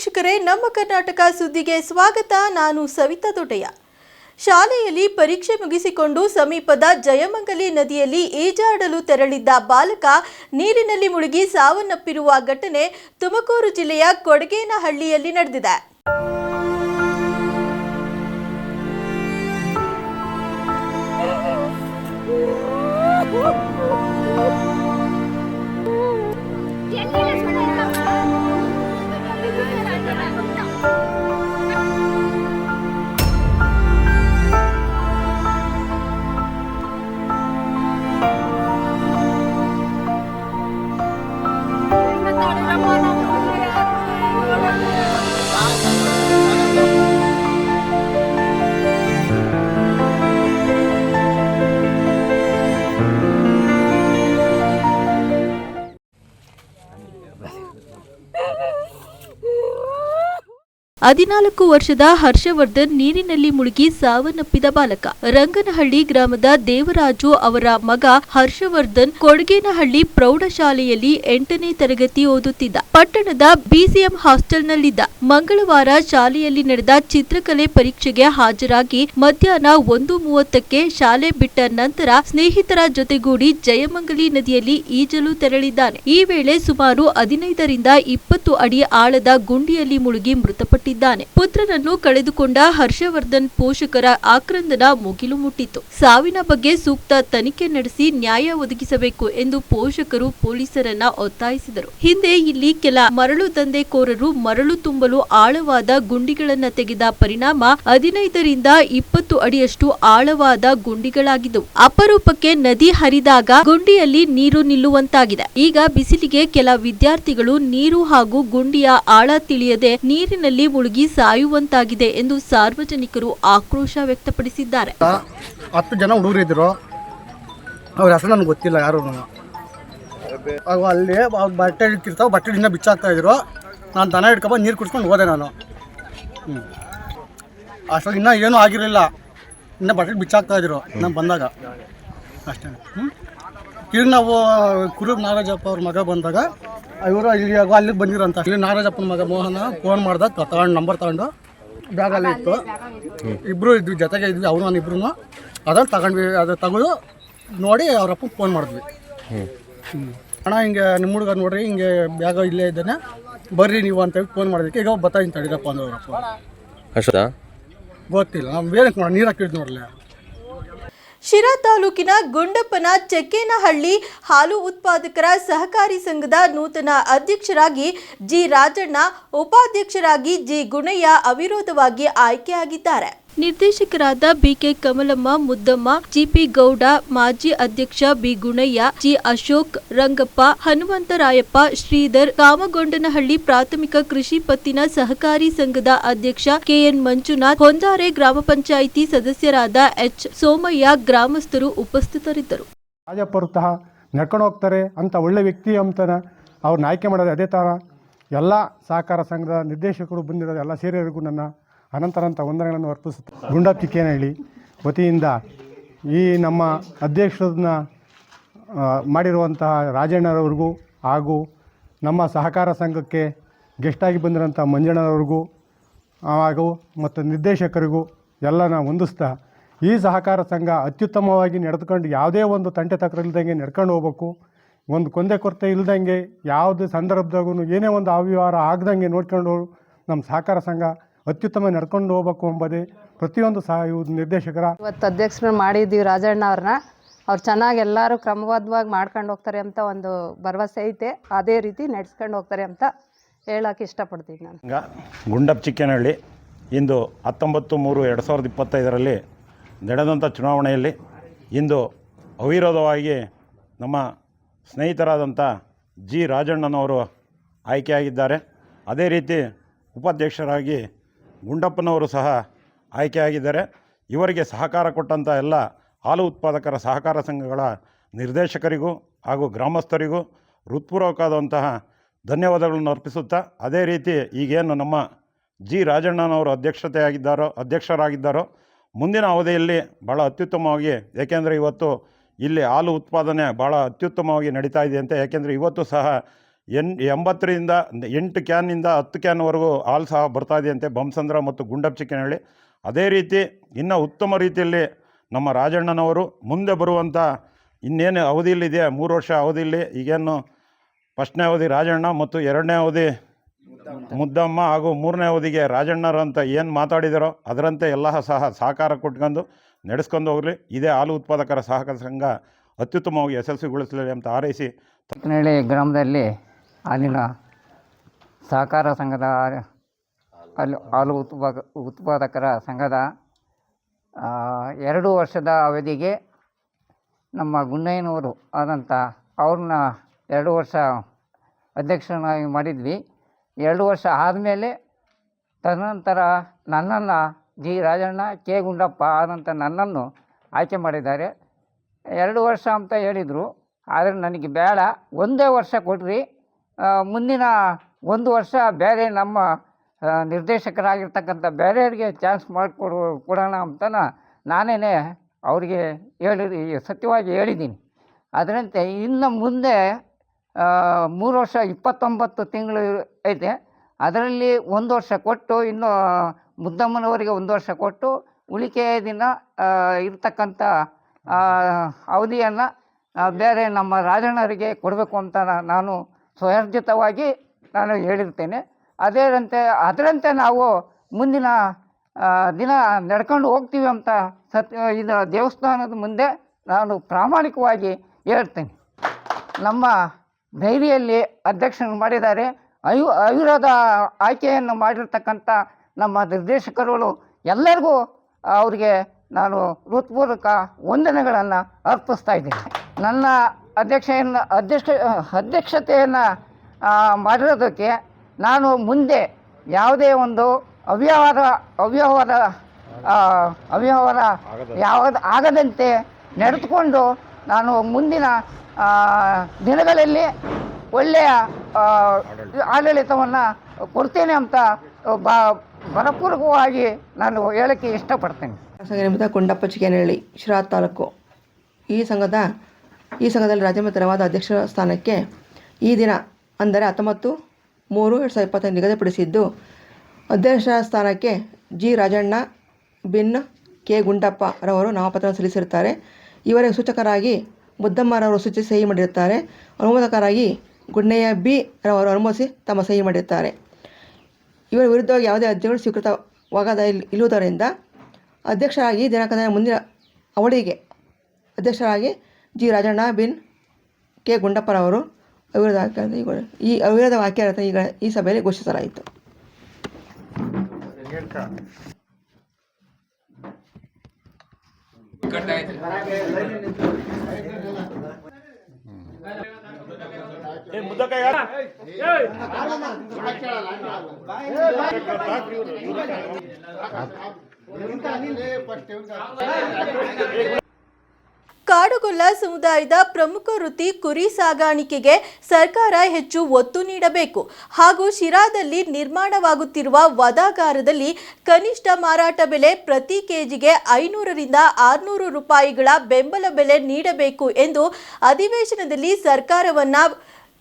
ವೀಕ್ಷಕರೇ, ನಮ್ಮ ಕರ್ನಾಟಕ ಸುದ್ದಿಗೆ ಸ್ವಾಗತ. ನಾನು ಸವಿತಾ ದೊಡ್ಡಯ್ಯ. ಶಾಲೆಯಲ್ಲಿ ಪರೀಕ್ಷೆ ಮುಗಿಸಿಕೊಂಡು ಸಮೀಪದ ಜಯಮಂಗಲಿ ನದಿಯಲ್ಲಿ ಈಜಾಡಲು ತೆರಳಿದ್ದ ಬಾಲಕ ನೀರಿನಲ್ಲಿ ಮುಳುಗಿ ಸಾವನ್ನಪ್ಪಿರುವ ಘಟನೆ ತುಮಕೂರು ಜಿಲ್ಲೆಯ ಕೊಡಗೇನಹಳ್ಳಿಯಲ್ಲಿ ನಡೆದಿದೆ. ಹದಿನಾಲ್ಕು ವರ್ಷದ ಹರ್ಷವರ್ಧನ್ ನೀರಿನಲ್ಲಿ ಮುಳುಗಿ ಸಾವನ್ನಪ್ಪಿದ ಬಾಲಕ. ರಂಗನಹಳ್ಳಿ ಗ್ರಾಮದ ದೇವರಾಜು ಅವರ ಮಗ ಹರ್ಷವರ್ಧನ್ ಕೊಡಗೇನಹಳ್ಳಿ ಪ್ರೌಢಶಾಲೆಯಲ್ಲಿ ಎಂಟನೇ ತರಗತಿ ಓದುತ್ತಿದ್ದ. ಪಟ್ಟಣದ ಬಿಸಿಎಂ ಹಾಸ್ಟೆಲ್ನಲ್ಲಿದ್ದ. ಮಂಗಳವಾರ ಶಾಲೆಯಲ್ಲಿ ನಡೆದ ಚಿತ್ರಕಲೆ ಪರೀಕ್ಷೆಗೆ ಹಾಜರಾಗಿ ಮಧ್ಯಾಹ್ನ ಒಂದು ಮೂವತ್ತಕ್ಕೆ ಶಾಲೆ ಬಿಟ್ಟ ನಂತರ ಸ್ನೇಹಿತರ ಜೊತೆಗೂಡಿ ಜಯಮಂಗಲಿ ನದಿಯಲ್ಲಿ ಈಜಲು ತೆರಳಿದ್ದಾನೆ. ಈ ವೇಳೆ ಸುಮಾರು ಹದಿನೈದರಿಂದ ಇಪ್ಪತ್ತು ಅಡಿ ಆಳದ ಗುಂಡಿಯಲ್ಲಿ ಮುಳುಗಿ ಮೃತಪಟ್ಟಿದ್ದಾನೆ ಪುತ್ರನನ್ನು ಕಳೆದುಕೊಂಡ ಹರ್ಷವರ್ಧನ್ ಪೋಷಕರ ಆಕ್ರಂದನ ಮುಗಿಲು ಮುಟ್ಟಿತು ಸಾವಿನ ಬಗ್ಗೆ ಸೂಕ್ತ ತನಿಖೆ ನಡೆಸಿ ನ್ಯಾಯ ಒದಗಿಸಬೇಕು ಎಂದು ಪೋಷಕರು ಪೊಲೀಸರನ್ನ ಒತ್ತಾಯಿಸಿದರು. ಹಿಂದೆ ಇಲ್ಲಿ ಕೆಲ ಮರಳು ದಂಧೆಕೋರರು ಮರಳು ತುಂಬಲು ಆಳವಾದ ಗುಂಡಿಗಳನ್ನ ತೆಗೆದ ಪರಿಣಾಮ ಹದಿನೈದರಿಂದ ಇಪ್ಪತ್ತು ಅಡಿಯಷ್ಟು ಆಳವಾದ ಗುಂಡಿಗಳಾಗಿದ್ದವು. ಅಪರೂಪಕ್ಕೆ ನದಿ ಹರಿದಾಗ ಗುಂಡಿಯಲ್ಲಿ ನೀರು ನಿಲ್ಲುವಂತಾಗಿದೆ. ಈಗ ಬಿಸಿಲಿಗೆ ಕೆಲ ವಿದ್ಯಾರ್ಥಿಗಳು ನೀರು ಹಾಗೂ ಗುಂಡಿಯ ಆಳ ತಿಳಿಯದೆ ನೀರಿನಲ್ಲಿ ಮುಳುಗಿ ಸಾಯುವಂತಾಗಿದೆ ಎಂದು ಸಾರ್ವಜನಿಕರು ಆಕ್ರೋಶ ವ್ಯಕ್ತಪಡಿಸಿದ್ದಾರೆ. ಹತ್ತು ಜನ ಹುಡುಗರು ಇದ್ದರು ಅವ್ರ ಹೆಸರು ನನಗೆ ಗೊತ್ತಿಲ್ಲ ಯಾರು ಅಲ್ಲಿ ಬಟ್ಟೆ ಇಟ್ಟಿರ್ತಾವೆ, ಬಟ್ಟೆ ಇನ್ನೂ ಬಿಚ್ಚಾಕ್ತಾ ಇದ್ರು. ನಾನು ದನ ಹಿಡ್ಕೊಂಬಂದು ನೀರು ಕುಡ್ಸ್ಕೊಂಡು ಹೋದೆ ನಾನು. ಹ್ಞೂ ಅಷ್ಟೊಂದು ಇನ್ನೂ ಏನೂ ಆಗಿರಲಿಲ್ಲ. ಇನ್ನೂ ಬಟ್ಟೆ ಬಿಚ್ಚಾಕ್ತಾ ಇದ್ರು ನಾನು ಬಂದಾಗ. ಅಷ್ಟೇ. ಹ್ಞೂ ತಿರ್ಗಿ ನಾವು ಕುರುಬ್ ನಾಗರಾಜಪ್ಪ ಅವ್ರ ಮಗ ಬಂದಾಗ ಇವರು ಇಲ್ಲಿ ಅಲ್ಲಿಗೆ ಬಂದಿರಂತ. ಇಲ್ಲಿ ನಾಗರಾಜಪ್ಪನ ಮಗ ಮೋಹನ ಫೋನ್ ಮಾಡ್ದ ತಗೊಂಡು ನಂಬರ್ ತಗೊಂಡು ಬ್ಯಾಗಲ್ಲಿ ಇತ್ತು ಇಬ್ಬರು ಇದ್ವಿ ಜೊತೆಗೆ ಇದ್ವಿ ಅವ್ರು ನಾನು ಇಬ್ರು ಅದನ್ನು ತಗೊಂಡ್ವಿ ಅದು ತಗೊಂಡು ನೋಡಿ ಅವ್ರಪ್ಪ ಫೋನ್ ಮಾಡಿದ್ವಿ. ಅಣ್ಣ ಹಿಂಗೆ ನಿಮ್ಮ ಹುಡುಗ ನೋಡ್ರಿ ಹಿಂಗೆ ಬ್ಯಾಗ ಇಲ್ಲೇ ಇದ್ದಾನೆ. ಬರ್ರಿ ನೀವು ಅಂತ ಫೋನ್ ಮಾಡೋದಕ್ಕೆ ಈಗ ಇನ್ನು ತಡಿದಪ್ಪ ಅಂದ್ರೆ ಅವರಪ್ಪ ಅಷ್ಟಾ? ಗೊತ್ತಿಲ್ಲ. ನಾವು ಬೇರೆ ನೋಡ ನೀರು ಹಾಕಿದ್ ನೋಡಲ್ಲ ಶಿರಾ ತಾಲೂಕಿನ ಗುಂಡಪ್ಪನ ಚಕ್ಕೇನಹಳ್ಳಿ ಹಾಲು ಉತ್ಪಾದಕರ ಸಹಕಾರಿ ಸಂಘದ ನೂತನ ಅಧ್ಯಕ್ಷರಾಗಿ ಜಿ ರಾಜಣ್ಣ, ಉಪಾಧ್ಯಕ್ಷರಾಗಿ ಜಿ ಗುಣಯ್ಯ ಅವಿರೋಧವಾಗಿ ಆಯ್ಕೆಯಾಗಿದ್ದಾರೆ. ನಿರ್ದೇಶಕರಾದ B K Kamalamma, Muddamma, G P Gowda, ಮಾಜಿ ಅಧ್ಯಕ್ಷ ಬಿ ಗುಣಯ್ಯ, ಜಿ ಅಶೋಕ್, ರಂಗಪ್ಪ, ಹನುಮಂತರಾಯಪ್ಪ, ಶ್ರೀಧರ್, ಕಾಮಗೊಂಡನಹಳ್ಳಿ ಪ್ರಾಥಮಿಕ ಕೃಷಿ ಪತ್ತಿನ ಸಹಕಾರಿ ಸಂಘದ ಅಧ್ಯಕ್ಷ ಕೆಎನ್ ಮಂಜುನಾಥ್, ಹೊಂದಾರೆ ಗ್ರಾಮ ಪಂಚಾಯಿತಿ ಸದಸ್ಯರಾದ ಎಚ್ ಸೋಮಯ್ಯ ಗ್ರಾಮಸ್ಥರು ಉಪಸ್ಥಿತರಿದ್ದರು. ಹೋಗ್ತಾರೆ ಅಂತ ಒಳ್ಳೆ ವ್ಯಕ್ತಿ ಅಂತನ ಅವ್ರನ್ನ ಆಯ್ಕೆ ಮಾಡೋದು ಅದೇ ಥರ. ಎಲ್ಲ ಸಹಕಾರ ಸಂಘದ ನಿರ್ದೇಶಕರು ಬಂದಿರೋದು ಎಲ್ಲ ಸೇರಿಯವರಿಗೂ ನನ್ನ ಅನಂತರಂತ ವಂದನೆಗಳನ್ನು ಅರ್ಪಿಸುತ್ತೆ ಗುಂಡಪ್ಪ ಚಿಕ್ಕೇನಹಳ್ಳಿ ವತಿಯಿಂದ ಈ ನಮ್ಮ ಅಧ್ಯಕ್ಷರನ್ನ ಮಾಡಿರುವಂತಹ ರಾಜಣ್ಣರವ್ರಿಗೂ ಹಾಗೂ ನಮ್ಮ ಸಹಕಾರ ಸಂಘಕ್ಕೆ ಗೆಸ್ಟಾಗಿ ಬಂದಿರೋಂಥ ಮಂಜಣ್ಣನವ್ರಿಗೂ ಹಾಗೂ ಮತ್ತು ನಿರ್ದೇಶಕರಿಗೂ ಎಲ್ಲ ನಾವು ಹೊಂದಿಸ್ತಾ ಈ ಸಹಕಾರ ಸಂಘ ಅತ್ಯುತ್ತಮವಾಗಿ ನಡೆದುಕೊಂಡು ಯಾವುದೇ ಒಂದು ತಂಟೆ ತಕರ ಇಲ್ದಂಗೆ ನಡ್ಕೊಂಡು ಹೋಗ್ಬೇಕು. ಒಂದು ಕೊಂದೆ ಕೊರತೆ ಇಲ್ದಂಗೆ ಯಾವುದೇ ಸಂದರ್ಭದಾಗೂ ಏನೇ ಒಂದು ಅವ್ಯವಹಾರ ಆಗ್ದಂಗೆ ನೋಡ್ಕೊಂಡು ನಮ್ಮ ಸಹಕಾರ ಸಂಘ ಅತ್ಯುತ್ತಮ ನಡ್ಕೊಂಡು ಹೋಗ್ಬೇಕು ಎಂಬುದೇ ಪ್ರತಿಯೊಂದು ಸಹ ಇವ್ರ ನಿರ್ದೇಶಕರ. ಇವತ್ತು ಅಧ್ಯಕ್ಷರು ಮಾಡಿದ್ದೀವಿ ರಾಜಣ್ಣ ಅವ್ರನ್ನ. ಅವ್ರು ಚೆನ್ನಾಗಿ ಎಲ್ಲರೂ ಕ್ರಮಬದ್ಧವಾಗಿ ಮಾಡ್ಕೊಂಡು ಹೋಗ್ತಾರೆ ಅಂತ ಒಂದು ಭರವಸೆ ಐತೆ. ಅದೇ ರೀತಿ ನಡೆಸ್ಕೊಂಡು ಹೋಗ್ತಾರೆ ಅಂತ ಹೇಳೋಕೆ ಇಷ್ಟಪಡ್ತೀನಿ ನಾನು. ಈಗ ಗುಂಡಪ್ಪ ಚಿಕ್ಕನಹಳ್ಳಿ ಇಂದು ಹತ್ತೊಂಬತ್ತು ಮೂರು ಎರಡು ಸಾವಿರದ ಇಪ್ಪತ್ತೈದರಲ್ಲಿ ನಡೆದಂಥ ಚುನಾವಣೆಯಲ್ಲಿ ಇಂದು ಅವಿರೋಧವಾಗಿ ನಮ್ಮ ಸ್ನೇಹಿತರಾದಂಥ ಜಿ ರಾಜಣ್ಣನವರು ಆಯ್ಕೆಯಾಗಿದ್ದಾರೆ. ಅದೇ ರೀತಿ ಉಪಾಧ್ಯಕ್ಷರಾಗಿ ಗುಂಡಪ್ಪನವರು ಸಹ ಆಯ್ಕೆಯಾಗಿದ್ದಾರೆ. ಇವರಿಗೆ ಸಹಕಾರ ಕೊಟ್ಟಂಥ ಎಲ್ಲ ಹಾಲು ಉತ್ಪಾದಕರ ಸಹಕಾರ ಸಂಘಗಳ ನಿರ್ದೇಶಕರಿಗೂ ಹಾಗೂ ಗ್ರಾಮಸ್ಥರಿಗೂ ಹೃತ್ಪೂರ್ವಕವಾದಂತಹ ಧನ್ಯವಾದಗಳನ್ನು ಅರ್ಪಿಸುತ್ತಾ, ಅದೇ ರೀತಿ ಈಗೇನು ನಮ್ಮ ಜಿ ರಾಜಣ್ಣನವರು ಅಧ್ಯಕ್ಷತೆಯಾಗಿದ್ದಾರೋ, ಅಧ್ಯಕ್ಷರಾಗಿದ್ದಾರೋ, ಮುಂದಿನ ಅವಧಿಯಲ್ಲಿ ಭಾಳ ಅತ್ಯುತ್ತಮವಾಗಿ, ಏಕೆಂದರೆ ಇವತ್ತು ಇಲ್ಲಿ ಹಾಲು ಉತ್ಪಾದನೆ ಭಾಳ ಅತ್ಯುತ್ತಮವಾಗಿ ನಡೀತಾ ಇದೆ ಅಂತ, ಏಕೆಂದರೆ ಇವತ್ತು ಸಹ ಎನ್ ಎಂಬತ್ತರಿಂದ ಎಂಟು ಕ್ಯಾನ್ನಿಂದ ಹತ್ತು ಕ್ಯಾನ್ವರೆಗೂ ಹಾಲು ಸಹ ಬರ್ತಾ ಇದೆಯಂತೆ ಬಂಸಂದ್ರ ಮತ್ತು ಗುಂಡಪ್ಚಿಕ್ಕನಹಳ್ಳಿ ಅದೇ ರೀತಿ ಇನ್ನೂ ಉತ್ತಮ ರೀತಿಯಲ್ಲಿ ನಮ್ಮ ರಾಜಣ್ಣನವರು ಮುಂದೆ ಬರುವಂಥ ಇನ್ನೇನು ಅವಧಿಯಲ್ಲಿದೆ ಮೂರು ವರ್ಷ ಅವಧಿಯಲ್ಲಿ ಈಗೇನು ಫಸ್ಟ್ನೇ ಅವಧಿ ರಾಜಣ್ಣ ಮತ್ತು ಎರಡನೇ ಅವಧಿ ಮುದ್ದಮ್ಮ. ಹಾಗೂ ಮೂರನೇ ಅವಧಿಗೆ ರಾಜಣ್ಣರು ಅಂತ ಏನು ಮಾತಾಡಿದಾರೋ ಅದರಂತೆ ಎಲ್ಲ ಸಹ ಸಹಕಾರ ಕೊಟ್ಕೊಂಡು ನಡೆಸ್ಕೊಂಡು ಹೋಗಲಿ. ಇದೇ ಹಾಲು ಉತ್ಪಾದಕರ ಸಹಕಾರ ಸಂಘ ಅತ್ಯುತ್ತಮವಾಗಿ ಯಶಸ್ವಿಗೊಳಿಸಲಿ ಅಂತ ಹಾರೈಸಿ. ಚಿಕ್ಕನಹಳ್ಳಿ ಗ್ರಾಮದಲ್ಲಿ ಹಾಲಿನ ಸಹಕಾರ ಸಂಘದ ಅಲ್ಲಿ ಹಾಲು ಉತ್ಪಾದ, ಉತ್ಪಾದಕರ ಸಂಘದ ಎರಡು ವರ್ಷದ ಅವಧಿಗೆ ನಮ್ಮ ಗುಣ್ಣಯ್ಯನವರು ಆದಂಥ ಅವ್ರನ್ನ ಎರಡು ವರ್ಷ ಅಧ್ಯಕ್ಷನಾಗಿ ಮಾಡಿದ್ವಿ. ಎರಡು ವರ್ಷ ಆದಮೇಲೆ ತದನಂತರ ನನ್ನನ್ನು ಜಿ ರಾಜಣ್ಣ, ಕೆ ಗುಂಡಪ್ಪ ಆದಂಥ ನನ್ನನ್ನು ಆಯ್ಕೆ ಮಾಡಿದ್ದಾರೆ. ಎರಡು ವರ್ಷ ಅಂತ ಹೇಳಿದರು, ಆದರೆ ನನಗೆ ಬೇಡ. ಒಂದೇ ವರ್ಷ ಕೊಡ್ರಿ. ಮುಂದಿನ ಒಂದು ವರ್ಷ ಬೇರೆ ನಮ್ಮ ನಿರ್ದೇಶಕರಾಗಿರ್ತಕ್ಕಂಥ ಬೇರೆಯವರಿಗೆ ಚಾನ್ಸ್ ಮಾಡಿಕೊಡು, ಕೊಡೋಣ ಅಂತ ನಾನೇ ಅವರಿಗೆ ಹೇಳಿ, ಸತ್ಯವಾಗಿ ಹೇಳಿದ್ದೀನಿ. ಅದರಂತೆ ಇನ್ನು ಮುಂದೆ ಮೂರು ವರ್ಷ ಇಪ್ಪತ್ತೊಂಬತ್ತು ತಿಂಗಳು ಐತೆ. ಅದರಲ್ಲಿ ಒಂದು ವರ್ಷ ಕೊಟ್ಟು, ಇನ್ನು ಮುದ್ದಮ್ಮನವರಿಗೆ ಒಂದು ವರ್ಷ ಕೊಟ್ಟು, ಉಳಿಕೆ ದಿನ ಇರ್ತಕ್ಕಂಥ ಅವಧಿಯನ್ನು ಬೇರೆ ನಮ್ಮ ರಾಜಣ್ಣರಿಗೆ ಕೊಡಬೇಕು ಅಂತ ನಾನು ಸ್ವಯರ್ಜಿತವಾಗಿ ನಾನು ಹೇಳಿರ್ತೇನೆ. ಅದೇರಂತೆ ಅದರಂತೆ ನಾವು ಮುಂದಿನ ದಿನ ನಡ್ಕೊಂಡು ಹೋಗ್ತೀವಿ ಅಂತ ಸತ್ಯ ಇದು ದೇವಸ್ಥಾನದ ಮುಂದೆ ನಾನು ಪ್ರಾಮಾಣಿಕವಾಗಿ ಹೇಳ್ತೇನೆ. ನಮ್ಮ ಡೈರಿಯಲ್ಲಿ ಅಧ್ಯಕ್ಷರು ಮಾಡಿದ್ದಾರೆ. ಅಯು, ಅವಿರೋಧ ಆಯ್ಕೆಯನ್ನು ಮಾಡಿರ್ತಕ್ಕಂಥ ನಮ್ಮ ನಿರ್ದೇಶಕರುಗಳು ಎಲ್ಲರಿಗೂ ಅವರಿಗೆ ನಾನು ಹೃತ್ಪೂರ್ವಕ ವಂದನೆಗಳನ್ನು ಅರ್ಪಿಸ್ತಾ ಇದ್ದೇನೆ. ನನ್ನ ಅಧ್ಯಕ್ಷೆಯನ್ನು ಅಧ್ಯಕ್ಷ ಅಧ್ಯಕ್ಷತೆಯನ್ನು ಮಾಡಿರೋದಕ್ಕೆ ನಾನು ಮುಂದೆ ಯಾವುದೇ ಒಂದು ಅವ್ಯವಹಾರ ಅವ್ಯವಹಾರ ಅವ್ಯವಹಾರ ಯಾವ್ದು ಆಗದಂತೆ ನಡೆದುಕೊಂಡು ನಾನು ಮುಂದಿನ ದಿನಗಳಲ್ಲಿ ಒಳ್ಳೆಯ ಆಡಳಿತವನ್ನು ಕೊಡ್ತೇನೆ ಅಂತ ಬ ಬರಪೂರ್ವಕವಾಗಿ ನಾನು ಹೇಳೋಕ್ಕೆ ಇಷ್ಟಪಡ್ತೇನೆ. ಕೊಂಡಪ್ಪ ಚಿಕ್ಕನಹಳ್ಳಿ ಶಿರಾ ತಾಲೂಕು. ಈ ಸಂಘದ ಈ ಸಂಘದಲ್ಲಿ ರಾಜ್ಯ ಅಧ್ಯಕ್ಷರ ಸ್ಥಾನಕ್ಕೆ ಈ ದಿನ ಅಂದರೆ ಹತ್ತೊಂಬತ್ತು ಮೂರು ಎರಡು ಸಾವಿರದ ಇಪ್ಪತ್ತೈದು ನಿಗದಿಪಡಿಸಿದ್ದು ಅಧ್ಯಕ್ಷರ ಸ್ಥಾನಕ್ಕೆ ಜಿ ರಾಜಣ್ಣ ಬಿನ್ ಕೆ ಗುಂಡಪ್ಪ ರವರು ನಾಮಪತ್ರ ಸಲ್ಲಿಸಿರುತ್ತಾರೆ. ಇವರಿಗೆ ಸೂಚಕರಾಗಿ ಮುದ್ದಮ್ಮರವರು ಸೂಚಿ ಸಹಿ ಮಾಡಿರುತ್ತಾರೆ. ಅನುಮೋದಕರಾಗಿ ಗುಡ್ನೆಯ ಬಿ ರವರು ಅನುಮೋದಿಸಿ ತಮ್ಮ ಸಹಿ ಮಾಡಿರುತ್ತಾರೆ. ಇವರ ವಿರುದ್ಧವಾಗಿ ಯಾವುದೇ ಅರ್ಜಿಗಳು ಸ್ವೀಕೃತವಾಗದ ಇಲ್ಲುವುದರಿಂದ ಅಧ್ಯಕ್ಷರಾಗಿ ದಿನಾಂಕದ ಮುಂದಿನ ಅವಳಿಗೆ ಅಧ್ಯಕ್ಷರಾಗಿ ಜಿ ರಾಜಣ್ಣ ಬಿನ್ ಕೆ ಗುಂಡಪ್ಪರವರು ಅವಿರೋಧ ವಾಕ್ಯ ಈ ಅವಿರೋಧ ವಾಕ್ಯ ಈಗ ಈ ಸಭೆಯಲ್ಲಿ ಘೋಷಿಸಲಾಯಿತು. ಕಾಡುಗೊಲ್ಲ ಸಮುದಾಯದ ಪ್ರಮುಖ ವೃತ್ತಿ ಕುರಿ ಸಾಗಾಣಿಕೆಗೆ ಸರ್ಕಾರ ಹೆಚ್ಚು ಒತ್ತು ನೀಡಬೇಕು. ಹಾಗೂ ಶಿರಾದಲ್ಲಿ ನಿರ್ಮಾಣವಾಗುತ್ತಿರುವ ವದಾಗಾರದಲ್ಲಿ ಕನಿಷ್ಠ ಮಾರಾಟ ಬೆಲೆ ಪ್ರತಿ ಕೆಜಿಗೆ ಐನೂರರಿಂದ ಆರುನೂರು ರೂಪಾಯಿಗಳ ಬೆಂಬಲ ಬೆಲೆ ನೀಡಬೇಕು ಎಂದು ಅಧಿವೇಶನದಲ್ಲಿ ಸರ್ಕಾರವನ್ನ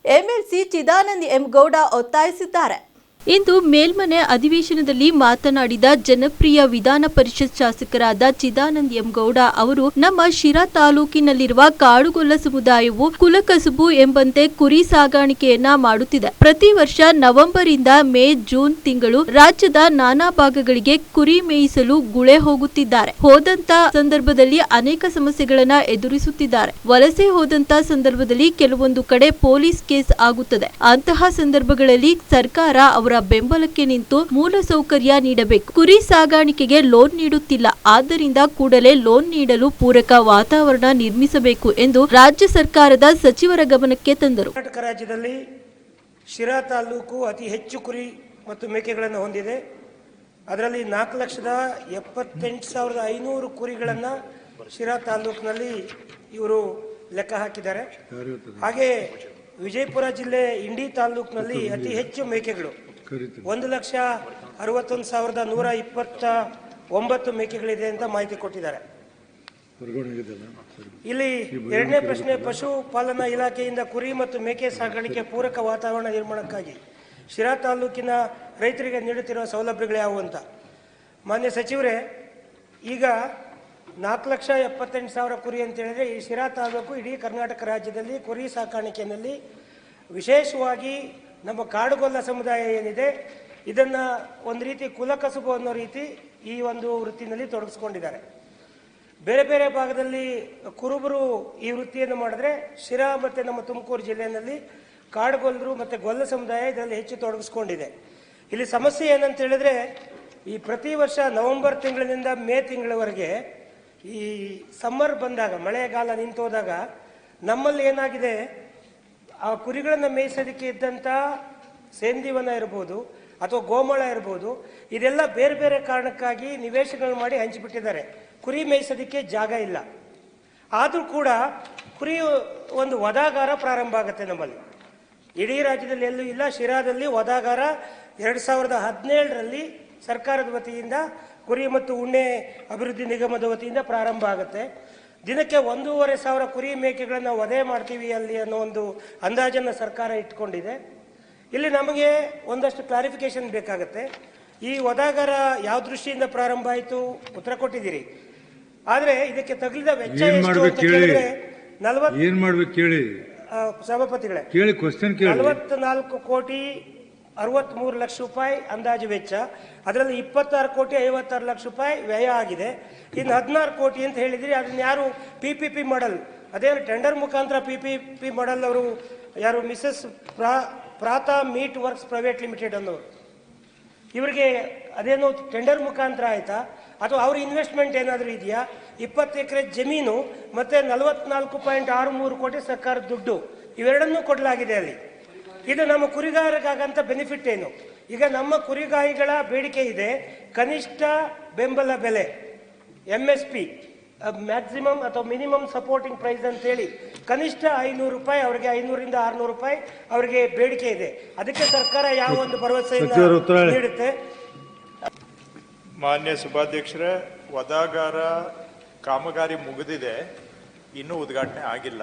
ಎಂಎಲ್ಸಿ ಚಿದಾನಂದ್ ಎಂ ಗೌಡ ಒತ್ತಾಯಿಸಿದ್ದಾರೆ. ಇಂದು ಮೇಲ್ಮನೆ ಅಧಿವೇಶನದಲ್ಲಿ ಮಾತನಾಡಿದ ಜನಪ್ರಿಯ ವಿಧಾನ ಪರಿಷತ್ ಶಾಸಕರಾದ ಚಿದಾನಂದ್ ಎಂ ಗೌಡ ಅವರು, ನಮ್ಮ ಶಿರಾ ತಾಲೂಕಿನಲ್ಲಿರುವ ಕಾಡುಗೊಲ್ಲ ಸಮುದಾಯವು ಕುಲಕಸುಬು ಎಂಬಂತೆ ಕುರಿ ಸಾಗಾಣಿಕೆಯನ್ನ ಮಾಡುತ್ತಿದೆ. ಪ್ರತಿ ವರ್ಷ ನವೆಂಬರ್ ಇಂದ ಮೇ, ಜೂನ್ ತಿಂಗಳು ರಾಜ್ಯದ ನಾನಾ ಭಾಗಗಳಿಗೆ ಕುರಿ ಮೇಯಿಸಲು ಗುಳೆ ಹೋಗುತ್ತಿದ್ದಾರೆ. ಹೋದಂತ ಸಂದರ್ಭದಲ್ಲಿ ಅನೇಕ ಸಮಸ್ಯೆಗಳನ್ನ ಎದುರಿಸುತ್ತಿದ್ದಾರೆ. ವಲಸೆ ಹೋದಂತ ಸಂದರ್ಭದಲ್ಲಿ ಕೆಲವೊಂದು ಕಡೆ ಪೊಲೀಸ್ ಕೇಸ್ ಆಗುತ್ತದೆ. ಅಂತಹ ಸಂದರ್ಭಗಳಲ್ಲಿ ಸರ್ಕಾರ ಅವರ ಬೆಂಬಲಕ್ಕೆ ನಿಂತು ಮೂಲ ಸೌಕರ್ಯ ನೀಡಬೇಕು. ಕುರಿ ಸಾಗಾಣಿಕೆಗೆ ಲೋನ್ ನೀಡುತ್ತಿಲ್ಲ. ಆದ್ದರಿಂದ ಕೂಡಲೇ ಲೋನ್ ನೀಡಲು ಪೂರಕ ವಾತಾವರಣ ನಿರ್ಮಿಸಬೇಕು ಎಂದು ರಾಜ್ಯ ಸರ್ಕಾರದ ಸಚಿವರ ಗಮನಕ್ಕೆ ತಂದರು. ಕರ್ನಾಟಕ ರಾಜ್ಯದಲ್ಲಿ ಶಿರಾ ತಾಲೂಕು ಅತಿ ಹೆಚ್ಚು ಕುರಿ ಮತ್ತು ಮೇಕೆಗಳನ್ನು ಹೊಂದಿದೆ. ಅದರಲ್ಲಿ ನಾಲ್ಕು ಲಕ್ಷದ ಎಪ್ಪತ್ತೆಂಟು ಸಾವಿರದ ಐನೂರು ಕುರಿಗಳನ್ನು ಶಿರಾ ತಾಲೂಕಿನಲ್ಲಿ ಇವರು ಲೆಕ್ಕ ಹಾಕಿದ್ದಾರೆ. ಹಾಗೆ ವಿಜಯಪುರ ಜಿಲ್ಲೆ ಇಂಡಿ ತಾಲೂಕಿನಲ್ಲಿ ಅತಿ ಹೆಚ್ಚು ಮೇಕೆಗಳು. ಒಂದು ಲಕ್ಷ ಅರವತ್ತೊಂದು ಸಾವಿರದ ನೂರ ಇಪ್ಪತ್ತ ಒಂಬತ್ತು ಮೇಕೆಗಳಿದೆ ಅಂತ ಮಾಹಿತಿ ಕೊಟ್ಟಿದ್ದಾರೆ. ಇಲ್ಲಿ ಎರಡನೇ ಪ್ರಶ್ನೆ ಪಶುಪಾಲನಾ ಇಲಾಖೆಯಿಂದ ಕುರಿ ಮತ್ತು ಮೇಕೆ ಸಾಗಾಣಿಕೆ ಪೂರಕ ವಾತಾವರಣ ನಿರ್ಮಾಣಕ್ಕಾಗಿ ಶಿರಾ ತಾಲೂಕಿನ ರೈತರಿಗೆ ನೀಡುತ್ತಿರುವ ಸೌಲಭ್ಯಗಳು ಯಾವುವು ಅಂತ? ಮಾನ್ಯ ಸಚಿವರೇ ಈಗ ನಾಲ್ಕು ಲಕ್ಷ ಎಪ್ಪತ್ತೆಂಟು ಸಾವಿರ ಕುರಿ ಅಂತ ಹೇಳಿದ್ರೆ ಈ ಶಿರಾ ತಾಲೂಕು ಇಡೀ ಕರ್ನಾಟಕ ರಾಜ್ಯದಲ್ಲಿ ಕುರಿ ಸಾಕಾಣಿಕೆಯಲ್ಲಿ ವಿಶೇಷವಾಗಿ ನಮ್ಮ ಕಾಡುಗೊಲ್ಲ ಸಮುದಾಯ ಏನಿದೆ, ಇದನ್ನು ಒಂದು ರೀತಿ ಕುಲಕಸುಬು ಅನ್ನೋ ರೀತಿ ಈ ಒಂದು ವೃತ್ತಿನಲ್ಲಿ ತೊಡಗಿಸ್ಕೊಂಡಿದ್ದಾರೆ. ಬೇರೆ ಬೇರೆ ಭಾಗದಲ್ಲಿ ಕುರುಬರು ಈ ವೃತ್ತಿಯನ್ನು ಮಾಡಿದ್ರೆ ಶಿರಾ ಮತ್ತು ನಮ್ಮ ತುಮಕೂರು ಜಿಲ್ಲೆಯಲ್ಲಿ ಕಾಡುಗೊಲ್ಲರು ಮತ್ತು ಗೊಲ್ಲ ಸಮುದಾಯ ಇದರಲ್ಲಿ ಹೆಚ್ಚು ತೊಡಗಿಸ್ಕೊಂಡಿದೆ. ಇಲ್ಲಿ ಸಮಸ್ಯೆ ಏನಂತ ಹೇಳಿದ್ರೆ, ಈ ಪ್ರತಿ ವರ್ಷ ನವೆಂಬರ್ ತಿಂಗಳಿನಿಂದ ಮೇ ತಿಂಗಳವರೆಗೆ ಈ ಸಮ್ಮರ್ ಬಂದಾಗ, ಮಳೆಗಾಲ ನಿಂತೋದಾಗ ನಮ್ಮಲ್ಲಿ ಏನಾಗಿದೆ ಆ ಕುರಿಗಳನ್ನು ಮೇಯಿಸೋದಕ್ಕೆ ಇದ್ದಂಥ ಸೇಂದಿವನ ಇರ್ಬೋದು ಅಥವಾ ಗೋಮಳ ಇರ್ಬೋದು, ಇದೆಲ್ಲ ಬೇರೆ ಬೇರೆ ಕಾರಣಕ್ಕಾಗಿ ನಿವೇಶನಗಳು ಮಾಡಿ ಹಂಚಿಬಿಟ್ಟಿದ್ದಾರೆ. ಕುರಿ ಮೇಯಿಸೋದಕ್ಕೆ ಜಾಗ ಇಲ್ಲ. ಆದರೂ ಕೂಡ ಕುರಿ ಒಂದು ವದಾಗಾರ ಪ್ರಾರಂಭ ಆಗುತ್ತೆ ನಮ್ಮಲ್ಲಿ. ಇಡೀ ರಾಜ್ಯದಲ್ಲಿ ಎಲ್ಲೂ ಇಲ್ಲ. ಶಿರಾದಲ್ಲಿ ವದಾಗಾರ ಎರಡು ಸಾವಿರದ ಹದಿನೇಳರಲ್ಲಿ ಸರ್ಕಾರದ ವತಿಯಿಂದ ಕುರಿ ಮತ್ತು ಉಣ್ಣೆ ಅಭಿವೃದ್ಧಿ ನಿಗಮದ ವತಿಯಿಂದ ಪ್ರಾರಂಭ ಆಗುತ್ತೆ. ದಿನಕ್ಕೆ ಒಂದೂವರೆ ಸಾವಿರ ಕುರಿ ಮೇಕೆಗಳನ್ನು ವಧೆ ಮಾಡ್ತೀವಿ ಅಲ್ಲಿ ಅನ್ನೋ ಒಂದು ಅಂದಾಜನ್ನು ಸರ್ಕಾರ ಇಟ್ಕೊಂಡಿದೆ. ಇಲ್ಲಿ ನಮಗೆ ಒಂದಷ್ಟು ಕ್ಲಾರಿಫಿಕೇಶನ್ ಬೇಕಾಗುತ್ತೆ. ಈ ವಧಾಗಾರ ಯಾವ ದೃಷ್ಟಿಯಿಂದ ಪ್ರಾರಂಭ ಆಯಿತು? ಉತ್ತರ ಕೊಟ್ಟಿದ್ದೀರಿ. ಆದರೆ ಇದಕ್ಕೆ ತಗಲಿದ ವೆಚ್ಚ ಏನು ಮಾಡ್ಬೇಕು ಕೇಳಿ? ನಲವತ್ತು ಸಭಾಪತಿಗಳೇ. ಕೇಳಿ ಕ್ವಶನ್ ಕೇಳಿ. ನಲವತ್ನಾಲ್ಕು ಕೋಟಿ ಅರವತ್ಮೂರು ಲಕ್ಷ ರೂಪಾಯಿ ಅಂದಾಜು ವೆಚ್ಚ. ಅದರಲ್ಲಿ ಇಪ್ಪತ್ತಾರು ಕೋಟಿ ಐವತ್ತಾರು ಲಕ್ಷ ರೂಪಾಯಿ ವ್ಯಯ ಆಗಿದೆ. ಇನ್ನು ಹದಿನಾರು ಕೋಟಿ ಅಂತ ಹೇಳಿದ್ರಿ ಅದನ್ನ ಯಾರು ಪಿ ಪಿ ಪಿ ಮಾಡಲ್ ಅದೇನು ಟೆಂಡರ್ ಮುಖಾಂತರ ಪಿ ಪಿ ಪಿ ಮಾಡಲ್ ಅವರು ಯಾರು ಮಿಸಸ್ ಪ್ರಾ, ಪ್ರಾತಾ ಮೀಟ್ ವರ್ಕ್ಸ್ ಪ್ರೈವೇಟ್ ಲಿಮಿಟೆಡ್ ಅನ್ನೋರು. ಇವರಿಗೆ ಅದೇನು ಟೆಂಡರ್ ಮುಖಾಂತರ ಆಯಿತಾ? ಅಥವಾ ಅವ್ರ ಇನ್ವೆಸ್ಟ್ಮೆಂಟ್ ಏನಾದರೂ ಇದೆಯಾ? ಇಪ್ಪತ್ತು ಎಕರೆ ಜಮೀನು ಮತ್ತು ನಲವತ್ನಾಲ್ಕು ಪಾಯಿಂಟ್ ಆರು ಮೂರು ಕೋಟಿ ಸರ್ಕಾರದ ದುಡ್ಡು. ಇವೆರಡನ್ನೂ ಕೊಡಲಾಗಿದೆ ಅಲ್ಲಿ. ಇದು ನಮ್ಮ ಕುರಿಗಾರರಿಗಾಗಂತ ಬೆನಿಫಿಟ್ ಏನು? ಈಗ ನಮ್ಮ ಕುರಿಗಾಯಿಗಳ ಬೇಡಿಕೆ ಇದೆ ಕನಿಷ್ಠ ಬೆಂಬಲ ಬೆಲೆ ಎಂ ಎಸ್ ಪಿ ಮ್ಯಾಕ್ಸಿಮಮ್ ಅಥವಾ ಮಿನಿಮಮ್ ಸಪೋರ್ಟಿಂಗ್ ಪ್ರೈಸ್ ಅಂತೇಳಿ ಕನಿಷ್ಠ ಐನೂರು ರೂಪಾಯಿ ಅವರಿಗೆ ಐನೂರಿಂದ ಆರ್ನೂರು ರೂಪಾಯಿ ಅವರಿಗೆ ಬೇಡಿಕೆ ಇದೆ. ಅದಕ್ಕೆ ಸರ್ಕಾರ ಯಾವ ಒಂದು ಭರವಸೆ ನೀಡುತ್ತೆ? ಮಾನ್ಯ ಸಭಾಧ್ಯಕ್ಷರೇ ವದಾಗಾರ ಕಾಮಗಾರಿ ಮುಗಿದಿದೆ ಇನ್ನೂ ಉದ್ಘಾಟನೆ ಆಗಿಲ್ಲ.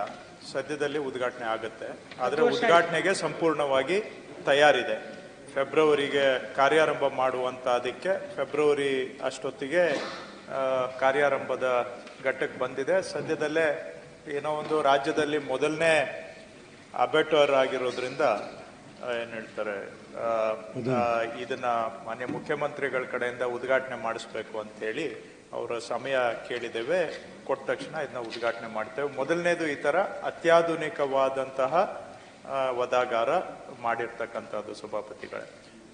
ಸದ್ಯದಲ್ಲಿ ಉದ್ಘಾಟನೆ ಆಗುತ್ತೆ. ಆದರೆ ಉದ್ಘಾಟನೆಗೆ ಸಂಪೂರ್ಣವಾಗಿ ತಯಾರಿದೆ. ಫೆಬ್ರವರಿಗೆ ಕಾರ್ಯಾರಂಭ ಮಾಡುವಂತ ಅದಕ್ಕೆ ಫೆಬ್ರವರಿ ಅಷ್ಟೊತ್ತಿಗೆ ಕಾರ್ಯಾರಂಭದ ಘಟ್ಟಕ್ಕೆ ಬಂದಿದೆ. ಸದ್ಯದಲ್ಲೇ ಏನೋ ಒಂದು ರಾಜ್ಯದಲ್ಲಿ ಮೊದಲನೇ ಅಬೆಟರ್ ಆಗಿರೋದ್ರಿಂದ ಏನು ಹೇಳ್ತಾರೆ ಇದನ್ನ ಮಾನ್ಯ ಮುಖ್ಯಮಂತ್ರಿಗಳ ಕಡೆಯಿಂದ ಉದ್ಘಾಟನೆ ಮಾಡಿಸ್ಬೇಕು ಅಂತ ಹೇಳಿ ಅವರ ಸಮಯ ಕೇಳಿದ್ದೇವೆ. ಕೊಟ್ಟ ತಕ್ಷಣ ಇದನ್ನ ಉದ್ಘಾಟನೆ ಮಾಡ್ತೇವೆ. ಮೊದಲನೇದು ಈ ತರ ಅತ್ಯಾಧುನಿಕವಾದಂತಹ ವದಾಗಾರ ಮಾಡಿರ್ತಕ್ಕಂಥದ್ದು ಸಭಾಪತಿಗಳೇ.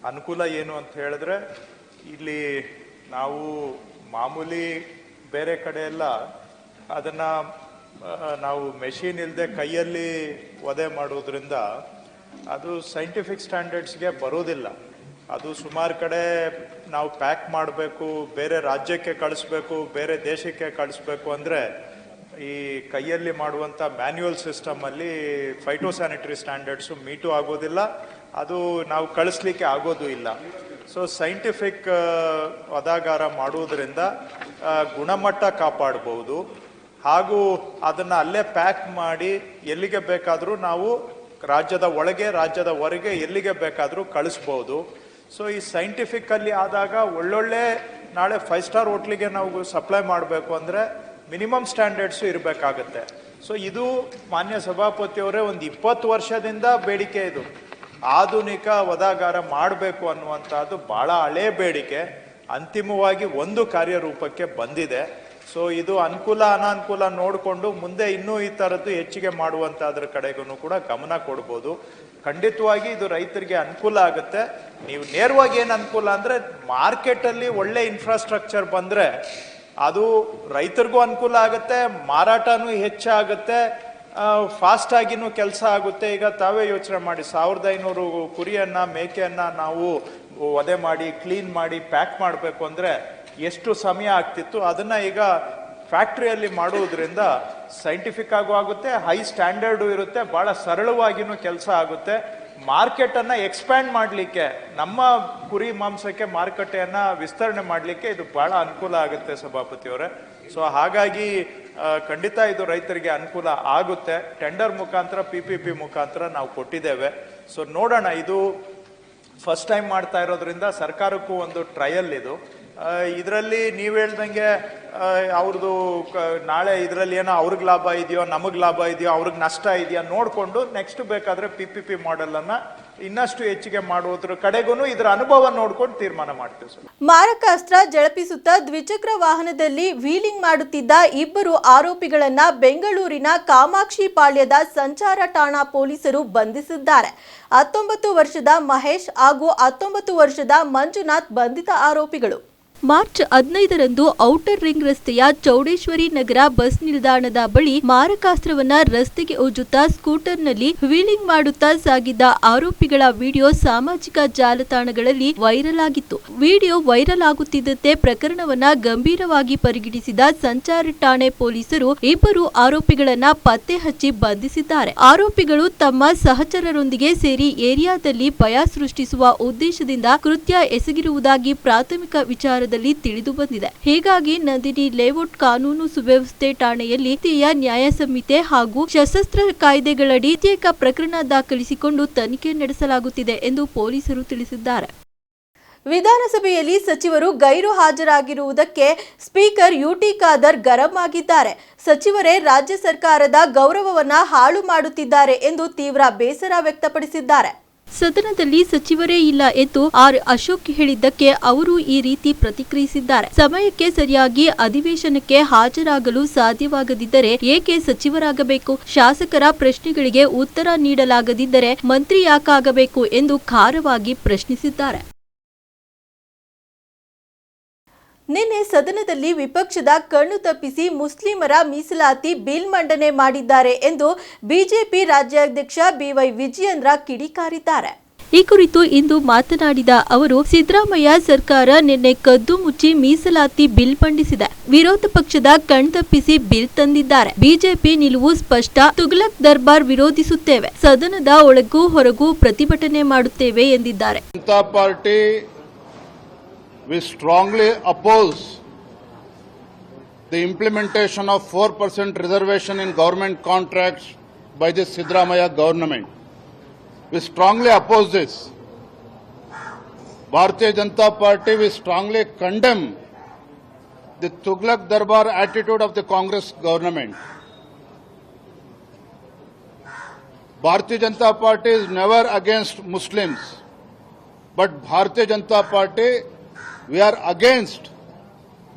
ಅನುಕೂಲ ಏನು ಅಂತ ಹೇಳಿದ್ರೆ ಇಲ್ಲಿ ನಾವು ಮಾಮೂಲಿ ಬೇರೆ ಕಡೆ ಎಲ್ಲ ಅದನ್ನ ನಾವು ಮೆಷಿನ್ ಇಲ್ಲದೆ ಕೈಯಲ್ಲಿ ವಧೆ ಮಾಡೋದ್ರಿಂದ ಅದು ಸೈಂಟಿಫಿಕ್ ಸ್ಟ್ಯಾಂಡರ್ಡ್ಸ್ಗೆ ಬರೋದಿಲ್ಲ. ಅದು ಸುಮಾರು ಕಡೆ ನಾವು ಪ್ಯಾಕ್ ಮಾಡಬೇಕು, ಬೇರೆ ರಾಜ್ಯಕ್ಕೆ ಕಳಿಸ್ಬೇಕು, ಬೇರೆ ದೇಶಕ್ಕೆ ಕಳಿಸ್ಬೇಕು ಅಂದರೆ ಈ ಕೈಯಲ್ಲಿ ಮಾಡುವಂಥ ಮ್ಯಾನ್ಯುವಲ್ ಸಿಸ್ಟಮಲ್ಲಿ ಫೈಟೋಸ್ಯಾನಿಟರಿ ಸ್ಟ್ಯಾಂಡರ್ಡ್ಸು ಮೀಟು ಆಗೋದಿಲ್ಲ. ಅದು ನಾವು ಕಳಿಸ್ಲಿಕ್ಕೆ ಆಗೋದು ಇಲ್ಲ. ಸೊ ಸೈಂಟಿಫಿಕ್ ಅದಾಗಾರ ಮಾಡುವುದರಿಂದ ಗುಣಮಟ್ಟ ಕಾಪಾಡ್ಬೋದು. ಹಾಗೂ ಅದನ್ನು ಅಲ್ಲೇ ಪ್ಯಾಕ್ ಮಾಡಿ ಎಲ್ಲಿಗೆ ಬೇಕಾದರೂ ನಾವು ರಾಜ್ಯದ ಒಳಗೆ, ರಾಜ್ಯದ ಹೊರಗೆ ಎಲ್ಲಿಗೆ ಬೇಕಾದರೂ ಕಳಿಸ್ಬೋದು. ಸೊ ಈ ಸೈಂಟಿಫಿಕ್ಕಲ್ಲಿ ಆದಾಗ ಒಳ್ಳೊಳ್ಳೆ ನಾಳೆ ಫೈವ್ ಸ್ಟಾರ್ ಹೋಟ್ಲಿಗೆ ನಾವು ಸಪ್ಲೈ ಮಾಡಬೇಕು ಅಂದರೆ ಮಿನಿಮಮ್ ಸ್ಟ್ಯಾಂಡರ್ಡ್ಸು ಇರಬೇಕಾಗತ್ತೆ. ಸೊ ಇದು ಮಾನ್ಯ ಸಭಾಪತಿಯವರೇ ಒಂದು ಇಪ್ಪತ್ತು ವರ್ಷದಿಂದ ಬೇಡಿಕೆ ಇದು. ಆಧುನಿಕ ವದಾಗಾರ ಮಾಡಬೇಕು ಅನ್ನುವಂಥದ್ದು ಭಾಳ ಹಳೇ ಬೇಡಿಕೆ. ಅಂತಿಮವಾಗಿ ಒಂದು ಕಾರ್ಯರೂಪಕ್ಕೆ ಬಂದಿದೆ. ಸೊ ಇದು ಅನುಕೂಲ, ಅನಾನುಕೂಲ ನೋಡಿಕೊಂಡು ಮುಂದೆ ಇನ್ನೂ ಈ ಥರದ್ದು ಹೆಚ್ಚಿಗೆ ಮಾಡುವಂಥದ್ರ ಕಡೆಗೂ ಕೂಡ ಗಮನ ಕೊಡ್ಬೋದು. ಖಂಡಿತವಾಗಿ ಇದು ರೈತರಿಗೆ ಅನುಕೂಲ ಆಗುತ್ತೆ. ನೀವು ನೇರವಾಗಿ ಏನು ಅನುಕೂಲ ಅಂದರೆ ಮಾರ್ಕೆಟಲ್ಲಿ ಒಳ್ಳೆ ಇನ್ಫ್ರಾಸ್ಟ್ರಕ್ಚರ್ ಬಂದರೆ ಅದು ರೈತರಿಗೂ ಅನುಕೂಲ ಆಗುತ್ತೆ, ಮಾರಾಟನೂ ಹೆಚ್ಚಾಗುತ್ತೆ ಫಾಸ್ಟ್ ಆಗಿನೂ ಕೆಲಸ ಆಗುತ್ತೆ. ಈಗ ತಾವೇ ಯೋಚನೆ ಮಾಡಿ, ಸಾವಿರದ ಐನೂರು ಕುರಿಯನ್ನು, ಮೇಕೆಯನ್ನು ನಾವು ವಧೆ ಮಾಡಿ ಕ್ಲೀನ್ ಮಾಡಿ ಪ್ಯಾಕ್ ಮಾಡಬೇಕು ಅಂದ್ರೆ ಎಷ್ಟು ಸಮಯ ಆಗ್ತಿತ್ತು ಅದನ್ನ ಈಗ ಫ್ಯಾಕ್ಟ್ರಿಯಲ್ಲಿ ಮಾಡುವುದರಿಂದ ಸೈಂಟಿಫಿಕ್ ಆಗೂ ಆಗುತ್ತೆ ಹೈ ಸ್ಟ್ಯಾಂಡರ್ಡು ಇರುತ್ತೆ, ಬಹಳ ಸರಳವಾಗಿನೂ ಕೆಲಸ ಆಗುತ್ತೆ. ಮಾರ್ಕೆಟನ್ನು ಎಕ್ಸ್ಪ್ಯಾಂಡ್ ಮಾಡಲಿಕ್ಕೆ, ನಮ್ಮ ಕುರಿ ಮಾಂಸಕ್ಕೆ ಮಾರುಕಟ್ಟೆಯನ್ನು ವಿಸ್ತರಣೆ ಮಾಡಲಿಕ್ಕೆ ಇದು ಬಹಳ ಅನುಕೂಲ ಆಗುತ್ತೆ ಸಭಾಪತಿಯವರೇ ಸೊ ಹಾಗಾಗಿ ಖಂಡಿತ ಇದು ರೈತರಿಗೆ ಅನುಕೂಲ ಆಗುತ್ತೆ. ಟೆಂಡರ್ ಮುಖಾಂತರ ಪಿ ಪಿ ಪಿ ಮುಖಾಂತರ ನಾವು ಕೊಟ್ಟಿದ್ದೇವೆ. ಸೊ ನೋಡೋಣ, ಇದು ಫಸ್ಟ್ ಟೈಮ್ ಮಾಡ್ತಾ ಇರೋದ್ರಿಂದ ಸರ್ಕಾರಕ್ಕೂ ಒಂದು ಟ್ರಯಲ್ ಇದು. ಇದರಲ್ಲಿ ನೀವು ಹೇಳ್ದಂಗೆ ಅವ್ರದ್ದು ನಾಳೆ ಇದರಲ್ಲಿ ಏನೋ ಅವ್ರಿಗೆ ಲಾಭ ಇದೆಯೋ, ನಮಗೆ ಲಾಭ ಇದೆಯೋ, ಅವ್ರಿಗೆ ನಷ್ಟ ಇದೆಯಾ ನೋಡಿಕೊಂಡು ನೆಕ್ಸ್ಟ್ ಬೇಕಾದರೆ ಪಿ ಪಿ ಪಿ ಮಾಡೆಲನ್ನು ಇನ್ನಷ್ಟು ಹೆಚ್ಚಿಗೆ ಮಾಡುವುದ್ರ ಕಡೆಗೂ ಇದರ ಅನುಭವ ನೋಡ್ಕೊಂಡು ತೀರ್ಮಾನ ಮಾಡ್ತೀವಿ ಸರ್. ಮಾರಕಾಸ್ತ್ರ ಜಳಪಿಸುತ್ತಾ ದ್ವಿಚಕ್ರ ವಾಹನದಲ್ಲಿ ವೀಲಿಂಗ್ ಮಾಡುತ್ತಿದ್ದ ಇಬ್ಬರು ಆರೋಪಿಗಳನ್ನ ಬೆಂಗಳೂರಿನ ಕಾಮಾಕ್ಷಿ ಪಾಳ್ಯದ ಸಂಚಾರ ಠಾಣಾ ಪೊಲೀಸರು ಬಂಧಿಸಿದ್ದಾರೆ. ಹತ್ತೊಂಬತ್ತು ವರ್ಷದ ಮಹೇಶ್ ಹಾಗೂ ಹತ್ತೊಂಬತ್ತು ವರ್ಷದ ಮಂಜುನಾಥ್ ಬಂಧಿತ ಆರೋಪಿಗಳು. ಮಾರ್ಚ್ ಹದಿನೈದರಂದು ಔಟರ್ ರಿಂಗ್ ರಸ್ತೆಯ ಚೌಡೇಶ್ವರಿ ನಗರ ಬಸ್ ನಿಲ್ದಾಣದ ಬಳಿ ಮಾರಕಾಸ್ತ್ರವನ್ನ ರಸ್ತೆಗೆ ಉಜ್ಜುತ್ತಾ ಸ್ಕೂಟರ್ನಲ್ಲಿ ವೀಲಿಂಗ್ ಮಾಡುತ್ತಾ ಸಾಗಿದ್ದ ಆರೋಪಿಗಳ ವಿಡಿಯೋ ಸಾಮಾಜಿಕ ಜಾಲತಾಣಗಳಲ್ಲಿ ವೈರಲ್ ಆಗಿತ್ತು. ವಿಡಿಯೋ ವೈರಲ್ ಆಗುತ್ತಿದ್ದಂತೆ ಪ್ರಕರಣವನ್ನ ಗಂಭೀರವಾಗಿ ಪರಿಗಣಿಸಿದ ಸಂಚಾರ ಠಾಣೆ ಪೊಲೀಸರು ಇಬ್ಬರು ಆರೋಪಿಗಳನ್ನ ಪತ್ತೆ ಹಚ್ಚಿ ಬಂಧಿಸಿದ್ದಾರೆ. ಆರೋಪಿಗಳು ತಮ್ಮ ಸಹಚರರೊಂದಿಗೆ ಸೇರಿ ಏರಿಯಾದಲ್ಲಿ ಭಯ ಸೃಷ್ಟಿಸುವ ಉದ್ದೇಶದಿಂದ ಕೃತ್ಯ ಎಸಗಿರುವುದಾಗಿ ಪ್ರಾಥಮಿಕ ವಿಚಾರದಲ್ಲಿ ತಿಳಿದು ಬಂದಿದೆ. ಹೀಗಾಗಿ ನಂದಿನಿ ಲೇಔಟ್ ಕಾನೂನು ಸುವ್ಯವಸ್ಥೆ ಠಾಣೆಯಲ್ಲಿ ತೀಯ ನ್ಯಾಯ ಸಂಹಿತೆ ಹಾಗೂ ಸಶಸ್ತ್ರ ಕಾಯ್ದೆಗಳಡಿ ಪ್ರತ್ಯೇಕ ಪ್ರಕರಣ ದಾಖಲಿಸಿಕೊಂಡು ತನಿಖೆ ನಡೆಸಲಾಗುತ್ತಿದೆ ಎಂದು ಪೊಲೀಸರು ತಿಳಿಸಿದ್ದಾರೆ. ವಿಧಾನಸಭೆಯಲ್ಲಿ ಸಚಿವರು ಗೈರು ಹಾಜರಾಗಿರುವುದಕ್ಕೆ ಸ್ಪೀಕರ್ ಯುಟಿ ಖಾದರ್ ಗರಂ ಆಗಿದ್ದಾರೆ. ಸಚಿವರೇ ರಾಜ್ಯ ಸರ್ಕಾರದ ಗೌರವವನ್ನು ಹಾಳು ಮಾಡುತ್ತಿದ್ದಾರೆ ಎಂದು ತೀವ್ರ ಬೇಸರ ವ್ಯಕ್ತಪಡಿಸಿದ್ದಾರೆ. ಸದನದಲ್ಲಿ ಸಚಿವರೇ ಇಲ್ಲ ಎಂದು ಆರ್ ಅಶೋಕ್ ಹೇಳಿದ್ದಕ್ಕೆ ಅವರು ಈ ರೀತಿ ಪ್ರತಿಕ್ರಿಯಿಸಿದ್ದಾರೆ. ಸಮಯಕ್ಕೆ ಸರಿಯಾಗಿ ಅಧಿವೇಶನಕ್ಕೆ ಹಾಜರಾಗಲು ಸಾಧ್ಯವಾಗದಿದ್ದರೆ ಏಕೆ ಸಚಿವರಾಗಬೇಕು? ಶಾಸಕರ ಪ್ರಶ್ನೆಗಳಿಗೆ ಉತ್ತರ ನೀಡಲಾಗದಿದ್ದರೆ ಮಂತ್ರಿ ಯಾಕಾಗಬೇಕು ಎಂದು ಖಾರವಾಗಿ ಪ್ರಶ್ನಿಸಿದ್ದಾರೆ. ನಿನ್ನೆ ಸದನದಲ್ಲಿ ವಿಪಕ್ಷದ ಕಣ್ಣು ತಪ್ಪಿಸಿ ಮುಸ್ಲಿಮರ ಮೀಸಲಾತಿ ಬಿಲ್ ಮಂಡನೆ ಮಾಡಿದ್ದಾರೆ ಎಂದು ಬಿಜೆಪಿ ರಾಜ್ಯಾಧ್ಯಕ್ಷ ಬಿವೈ ವಿಜಯೇಂದ್ರ ಕಿಡಿಕಾರಿದ್ದಾರೆ. ಈ ಕುರಿತು ಇಂದು ಮಾತನಾಡಿದ ಅವರು ಸಿದ್ದರಾಮಯ್ಯ ಸರ್ಕಾರ ನಿನ್ನೆ ಕದ್ದು ಮುಚ್ಚಿ ಮೀಸಲಾತಿ ಬಿಲ್ ಮಂಡಿಸಿದೆ. ವಿರೋಧ ಪಕ್ಷದ ಕಣ್ತಪ್ಪಿಸಿ ಬಿಲ್ ತಂದಿದ್ದಾರೆ. ಬಿಜೆಪಿ ನಿಲುವು ಸ್ಪಷ್ಟ. ತುಗ್ಲಕ್ ದರ್ಬಾರ್ ವಿರೋಧಿಸುತ್ತೇವೆ. ಸದನದ ಒಳಗೂ ಹೊರಗೂ ಪ್ರತಿಭಟನೆ ಮಾಡುತ್ತೇವೆ ಎಂದಿದ್ದಾರೆ. Janata Party, we strongly oppose the implementation of 4% reservation in government contracts by the Sidramaya government. We strongly oppose this. Bharatiya Janata Party, we strongly condemn the Tughlaq Darbar attitude of the Congress government. Bharatiya Janata Party is never against Muslims. But Bharatiya Janata Party, we are against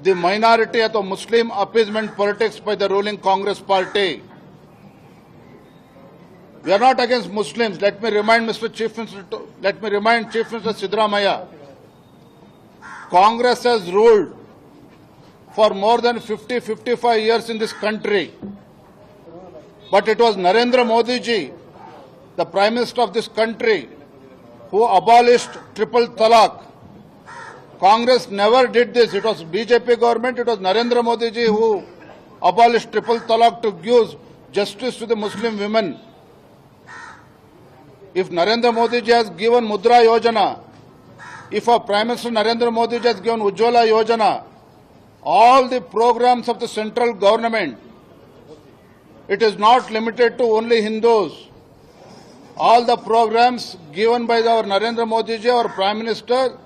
the minority of Muslim appeasement politics by the ruling Congress party. We are not against Muslims. Let me remind Mr. Chief Minister, let me remind Chief Minister Sidramaya. Congress has ruled for more than 50, 55 years in this country. But it was Narendra Modi ji, the Prime Minister of this country, who abolished triple talaq. Congress never did this. It was BJP government, it was Narendra Modi ji who abolished triple talaq to give justice to the Muslim women. If Narendra Modi ji has given Mudra Yojana, if our Prime Minister Narendra Modi ji has given Ujjwala Yojana, all the programs of the central government, it is not limited to only Hindus. All the programs given by our Narendra Modi ji, our Prime Minister,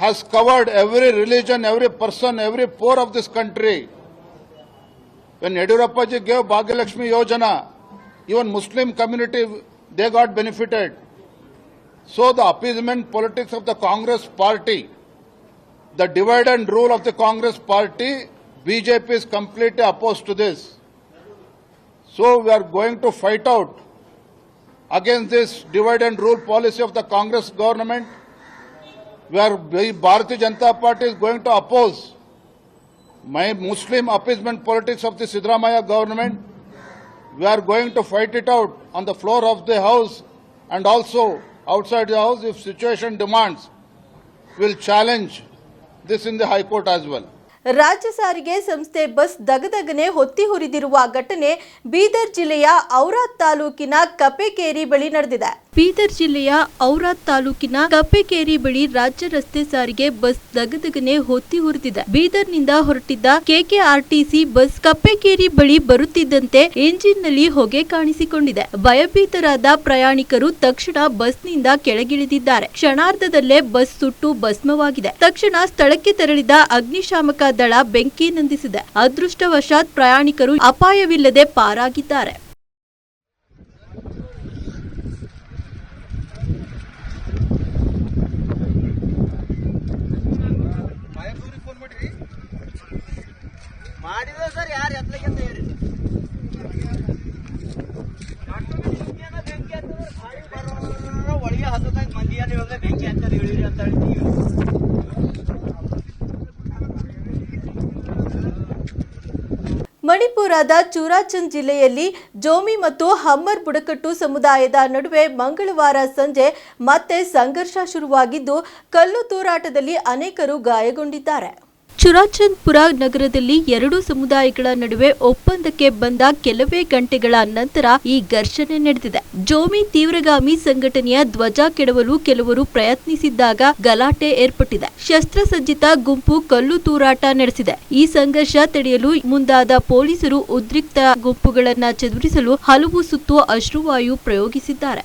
has covered every religion, every person, every poor of this country. When Yediyurappa ji gave Bhagyalakshmi Yojana, even Muslim community, they got benefited. So the appeasement politics of the Congress party, the divide and rule of the Congress party, BJP is completely opposed to this. So we are going to fight out against this divide and rule policy of the Congress government, where Bharatiya Janata Party is going to oppose my Muslim appeasement politics of the Sidramaya government. We are going to fight it out on the floor of the house and also outside the house if situation demands. We'll challenge this in the High Court as well. ರಾಜ್ಯ ಸಾರಿಗೆ ಸಂಸ್ಥೆ bus ದಗದಗನೆ ಹೊತ್ತಿ ಹುರಿದಿರುವ ಘಟನೆ ಬೀದರ್ ಜಿಲ್ಲೆಯ ಔರಾದ್ ತಾಲೂಕಿನ ಕಪೆಕೇರಿ ಬಳಿ ನಡೆದಿದೆ ಬೀದರ್ ಜಿಲ್ಲೆಯ ಔರಾದ್ ತಾಲೂಕಿನ ಕಪ್ಪೆಕೇರಿ ಬಳಿ ರಾಜ್ಯ ರಸ್ತೆ ಸಾರಿಗೆ ಬಸ್ ದಗದಗನೆ ಹೊತ್ತಿ ಹುರಿದಿದೆ. ಬೀದರ್ನಿಂದ ಹೊರಟಿದ್ದ ಕೆಕೆಆರ್ಟಿಸಿ ಬಸ್ ಕಪ್ಪೆಕೇರಿ ಬಳಿ ಬರುತ್ತಿದ್ದಂತೆ ಎಂಜಿನ್ನಲ್ಲಿ ಹೊಗೆ ಕಾಣಿಸಿಕೊಂಡಿದೆ. ಭಯಭೀತರಾದ ಪ್ರಯಾಣಿಕರು ತಕ್ಷಣ ಬಸ್ನಿಂದ ಕೆಳಗಿಳಿದಿದ್ದಾರೆ. ಕ್ಷಣಾರ್ಧದಲ್ಲೇ ಬಸ್ ಸುಟ್ಟು ಭಸ್ಮವಾಗಿದೆ. ತಕ್ಷಣ ಸ್ಥಳಕ್ಕೆ ತೆರಳಿದ ಅಗ್ನಿಶಾಮಕ ದಳ ಬೆಂಕಿ ನಂದಿಸಿದೆ. ಅದೃಷ್ಟವಶಾತ್ ಪ್ರಯಾಣಿಕರು ಅಪಾಯವಿಲ್ಲದೆ ಪಾರಾಗಿದ್ದಾರೆ. ಮಣಿಪುರದ ಚೂರಾಚಂದ್ ಜಿಲ್ಲೆಯಲ್ಲಿ ಜೋಮಿ ಮತ್ತು ಹಮ್ಮರ್ ಬುಡಕಟ್ಟು ಸಮುದಾಯದ ನಡುವೆ ಮಂಗಳವಾರ ಸಂಜೆ ಮತ್ತೆ ಸಂಘರ್ಷ ಶುರುವಾಗಿದ್ದು ಕಲ್ಲು ತೂರಾಟದಲ್ಲಿ ಅನೇಕರು ಗಾಯಗೊಂಡಿದ್ದಾರೆ. ಚುರಾಚಂದ್ಪುರ ನಗರದಲ್ಲಿ ಎರಡು ಸಮುದಾಯಗಳ ನಡುವೆ ಒಪ್ಪಂದಕ್ಕೆ ಬಂದ ಕೆಲವೇ ಗಂಟೆಗಳ ನಂತರ ಈ ಘರ್ಷಣೆ ನಡೆದಿದೆ. ಜೋಮಿ ತೀವ್ರಗಾಮಿ ಸಂಘಟನೆಯ ಧ್ವಜ ಕೆಡವಲು ಕೆಲವರು ಪ್ರಯತ್ನಿಸಿದ್ದಾಗ ಗಲಾಟೆ ಏರ್ಪಟ್ಟಿದೆ. ಶಸ್ತ್ರಸಜ್ಜಿತ ಗುಂಪು ಕಲ್ಲು ತೂರಾಟ ನಡೆಸಿದೆ. ಈ ಸಂಘರ್ಷ ತಡೆಯಲು ಮುಂದಾದ ಪೊಲೀಸರು ಉದ್ರಿಕ್ತ ಗುಂಪುಗಳನ್ನು ಚದುರಿಸಲು ಹಲವು ಸುತ್ತು ಅಶ್ರುವಾಯು ಪ್ರಯೋಗಿಸಿದ್ದಾರೆ.